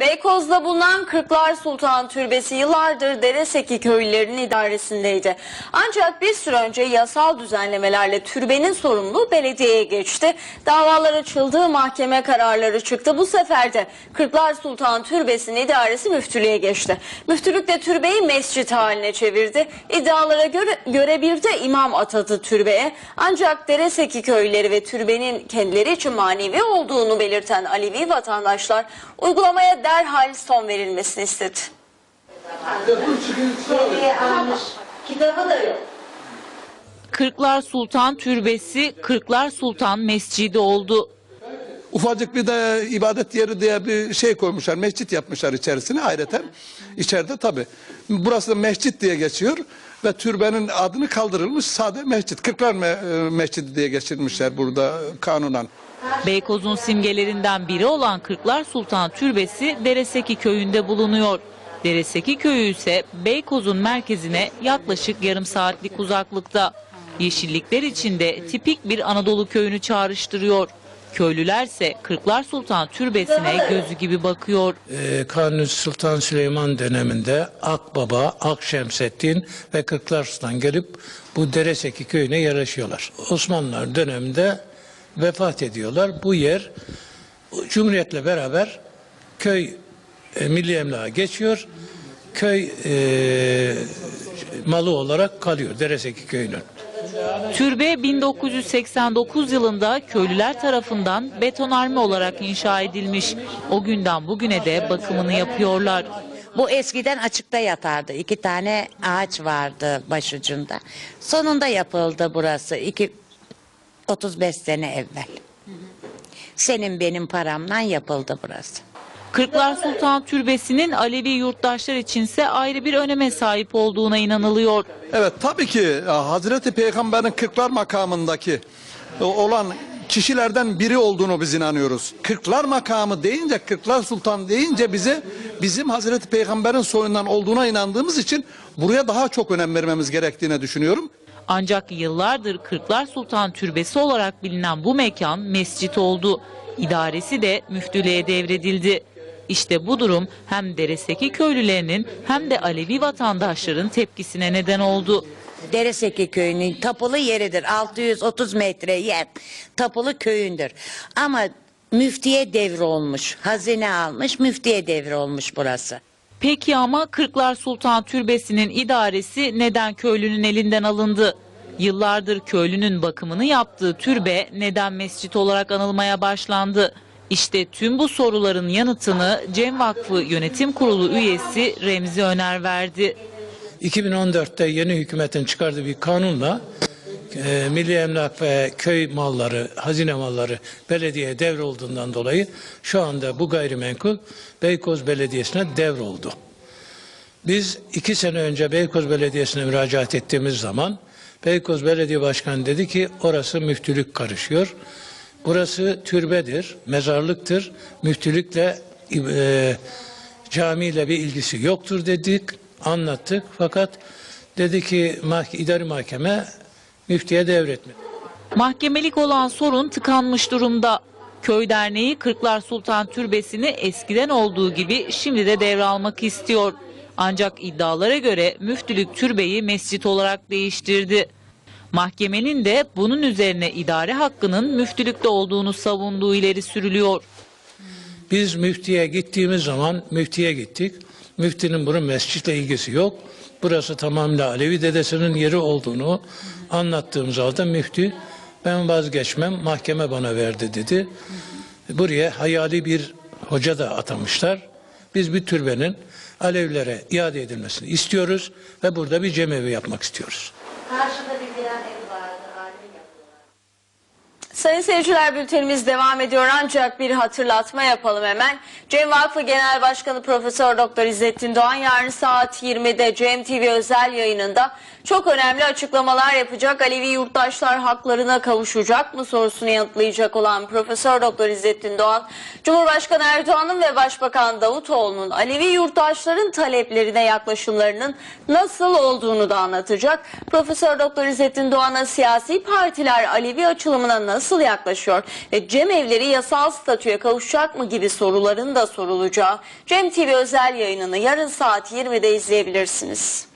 Beykoz'da bulunan Kırklar Sultan Türbesi yıllardır Dereseki köylülerinin idaresindeydi. Ancak bir süre önce yasal düzenlemelerle türbenin sorumluluğu belediyeye geçti. Davalar açıldı, mahkeme kararları çıktı. Bu sefer de Kırklar Sultan Türbesi'nin idaresi müftülüğe geçti. Müftülük de türbeyi mescit haline çevirdi. İddialara göre, göre bir de imam atadı türbeye. Ancak Dereseki köylüleri ve türbenin kendileri için manevi olduğunu belirten Alevi vatandaşlar uygulamaya derhal son verilmesini istedi. Kitabı da yok. Kırklar Sultan Türbesi, Kırklar Sultan Mescidi oldu. Ufacık bir de ibadet yeri diye bir şey koymuşlar. Mescit yapmışlar içerisine ayrıca. İçeride tabi. Burası da mescit diye geçiyor. Ve türbenin adını kaldırılmış sade mescit. Kırklar me- e, Mescidi diye geçirmişler burada kanunen. Beykoz'un simgelerinden biri olan Kırklar Sultan Türbesi Dereseki köyünde bulunuyor. Dereseki köyü ise Beykoz'un merkezine yaklaşık yarım saatlik uzaklıkta. Yeşillikler içinde tipik bir Anadolu köyünü çağrıştırıyor. Köylülerse Kırklar Sultan Türbesi'ne gözü gibi bakıyor. Ee, Kanuni Sultan Süleyman döneminde Akbaba, Akşemseddin ve Kırklar Sultan gelip bu Dereseki köyüne yerleşiyorlar. Osmanlılar döneminde vefat ediyorlar. Bu yer Cumhuriyet'le beraber köy e, milli emlağa geçiyor. Köy e, malı olarak kalıyor Dereseki köyünün. Türbe 1989 yılında köylüler tarafından betonarme olarak inşa edilmiş. O günden bugüne de bakımını yapıyorlar. Bu eskiden açıkta yatardı. İki tane ağaç vardı başucunda. Sonunda yapıldı burası. İki, 35 sene evvel. Senin benim paramla yapıldı burası. Kırklar Sultan Türbesi'nin Alevi yurttaşlar içinse ayrı bir öneme sahip olduğuna inanılıyor. Evet tabii ki e, Hazreti Peygamber'in kırklar makamındaki e, olan kişilerden biri olduğunu biz inanıyoruz. Kırklar makamı deyince, Kırklar Sultan deyince bize bizim Hazreti Peygamber'in soyundan olduğuna inandığımız için buraya daha çok önem vermemiz gerektiğini düşünüyorum. Ancak yıllardır Kırklar Sultan Türbesi olarak bilinen bu mekan mescit oldu. İdaresi de müftülüğe devredildi. İşte bu durum hem Dereseki köylülerinin hem de Alevi vatandaşların tepkisine neden oldu. Dereseki köyünün tapulu yeridir. 630 metre yer tapulu köyündür. Ama müftiye devri olmuş. Hazine almış müftiye devri olmuş burası. Peki ama Kırklar Sultan Türbesi'nin idaresi neden köylünün elinden alındı? Yıllardır köylünün bakımını yaptığı türbe neden mescit olarak anılmaya başlandı? İşte tüm bu soruların yanıtını Cem Vakfı Yönetim Kurulu üyesi Remzi Öner verdi. 2014'te yeni hükümetin çıkardığı bir kanunla e, milli emlak ve köy malları, hazine malları belediyeye devrolduğundan dolayı şu anda bu gayrimenkul Beykoz Belediyesi'ne devroldu. Biz iki sene önce Beykoz Belediyesi'ne müracaat ettiğimiz zaman Beykoz Belediye Başkanı dedi ki orası müftülük karışıyor. Burası türbedir, mezarlıktır. Müftülükle e, camiyle bir ilgisi yoktur dedik, anlattık. Fakat dedi ki idari mahkeme müftiye devretmedi. Mahkemelik olan sorun tıkanmış durumda. Köy Derneği Kırklar Sultan Türbesi'ni eskiden olduğu gibi şimdi de devralmak istiyor. Ancak iddialara göre müftülük türbeyi mescit olarak değiştirdi. Mahkemenin de bunun üzerine idare hakkının müftülükte olduğunu savunduğu ileri sürülüyor. Biz müftiye gittiğimiz zaman müftiye gittik. Müftinin bunun mescitle ilgisi yok. Burası tamamıyla Alevi dedesinin yeri olduğunu anlattığımız halde müfti ben vazgeçmem mahkeme bana verdi dedi. Buraya hayali bir hoca da atamışlar. Biz bir türbenin Alevilere iade edilmesini istiyoruz ve burada bir cemevi yapmak istiyoruz. Sayın seyirciler bültenimiz devam ediyor ancak bir hatırlatma yapalım hemen. Cem Vakfı Genel Başkanı Profesör Doktor İzzettin Doğan yarın saat 20'de Cem TV özel yayınında çok önemli açıklamalar yapacak. Alevi yurttaşlar haklarına kavuşacak mı sorusunu yanıtlayacak olan Profesör Doktor İzzettin Doğan, Cumhurbaşkanı Erdoğan'ın ve Başbakan Davutoğlu'nun Alevi yurttaşların taleplerine yaklaşımlarının nasıl olduğunu da anlatacak. Profesör Doktor İzzettin Doğan'a siyasi partiler Alevi açılımına nasıl nasıl yaklaşıyor ve Cem evleri yasal statüye kavuşacak mı gibi soruların da sorulacağı Cem TV özel yayınını yarın saat 20'de izleyebilirsiniz.